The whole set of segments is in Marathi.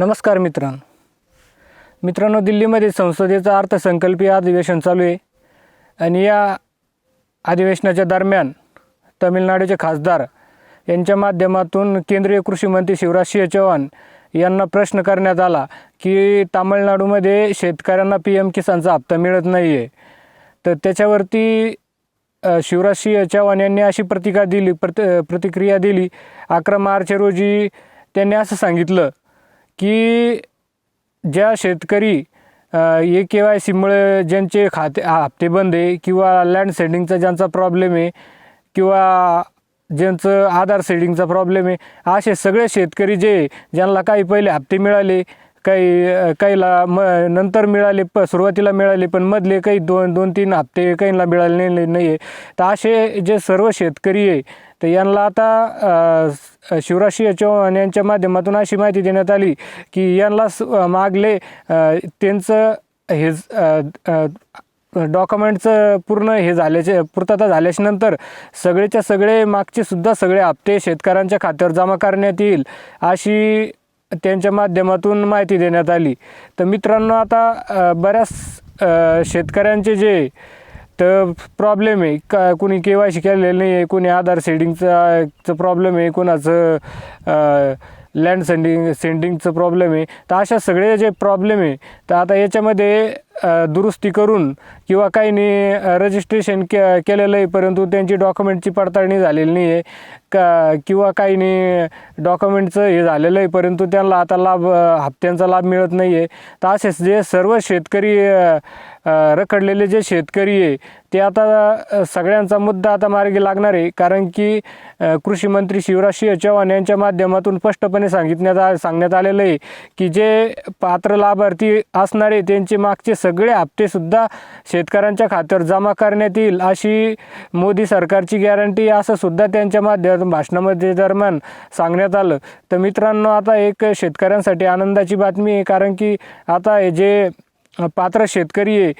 नमस्कार मित्रांनो. मित्रांनो दिल्लीमध्ये संसदेचं अर्थसंकल्पीय अधिवेशन चालू आहे आणि या अधिवेशनाच्या दरम्यान तमिळनाडूचे खासदार यांच्या माध्यमातून केंद्रीय कृषी मंत्री शिवराज सिंह चौहान यांना प्रश्न करण्यात आला की तामिळनाडूमध्ये शेतकऱ्यांना पी एम किसानचा हप्ता मिळत नाही आहे तर त्याच्यावरती शिवराज सिंह चौहान यांनी अशी प्रतिका दिली प्रत प्रतिक्रिया दिली अकरा मार्च रोजी त्यांनी असं सांगितलं की ज्या शेतकरी ए के वाय सीमुळे ज्यांचे खाते हप्ते बंद आहे किंवा लँड सेडिंगचा ज्यांचा प्रॉब्लेम आहे किंवा ज्यांचं आधार सेडिंगचा प्रॉब्लेम आहे असे सगळे शेतकरी जे ज्यांना काही पहिले हप्ते मिळाले काही काहीला म नंतर मिळाले प सुरुवातीला मिळाले पण मधले काही दोन दोन तीन हप्ते काहींना मिळाले नाही नाही आहे तर असे जे सर्व शेतकरी आहे तर यांना आता शिवराज सिंह चौहान यांच्या माध्यमातून अशी माहिती देण्यात आली की यांना स- मागले त्यांचं हे डॉक्युमेंटचं पूर्ण हे झाल्याचे पूर्तता झाल्याच्यानंतर सगळेच्या सगळे मागचे सुद्धा सगळे हप्ते शेतकऱ्यांच्या खात्यावर जमा करण्यात येईल अशी त्यांच्या माध्यमातून माहिती देण्यात आली. तर मित्रांनो आता बऱ्याच शेतकऱ्यांचे जे तर प्रॉब्लेम आहे का कुणी के वाय सी केलेलं नाही आहे कुणी आधार सेडिंगचा प्रॉब्लेम आहे कुणाचं लँड सेंडिंग सेंडिंगचं प्रॉब्लेम आहे. तर अशा सगळे जे प्रॉब्लेम आहे तर आता याच्यामध्ये दुरुस्ती करून किंवा काहींनी रजिस्ट्रेशन के केलेलं आहे परंतु त्यांची डॉक्युमेंटची पडताळणी झालेली नाही आहे का किंवा काहींनी डॉक्युमेंटचं हे झालेलं आहे परंतु त्यांना आता लाभ हप्त्यांचा लाभ मिळत नाही आहे तर असेच जे सर्व शेतकरी रखडलेले जे शेतकरी आहे ते आता सगळ्यांचा मुद्दा आता मार्गी लागणार आहे. कारण की कृषीमंत्री कृषी मंत्री शिवराज सिंह चौहान यांच्या माध्यमातून स्पष्टपणे सांगितण्यात सांगण्यात आलेलं आहे की जे पात्र लाभार्थी असणारे त्यांचे मागचे सगळे हप्तेसुद्धा शेतकऱ्यांच्या खात्यावर जमा करण्यात येईल अशी मोदी सरकारची गॅरंटी असं सुद्धा त्यांच्या माध्यमातून भाषणामध्ये दरम्यान सांगण्यात आलं. तर मित्रांनो आता एक शेतकऱ्यांसाठी आनंदाची बातमी आहे कारण की आता हे जे पात्र शेतकरी आहे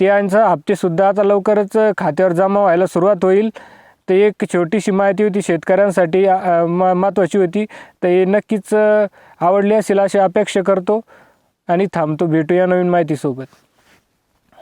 त्यांचा हप्तेसुद्धा आता लवकरच खात्यावर जमा व्हायला सुरुवात होईल. तर एक छोटीशी माहिती होती शेतकऱ्यांसाठी म महत्त्वाची होती. तर हे नक्कीच आवडली असेल अशी अपेक्षा करतो. आणि थांबतो भेटूया नवीन माहितीसोबत.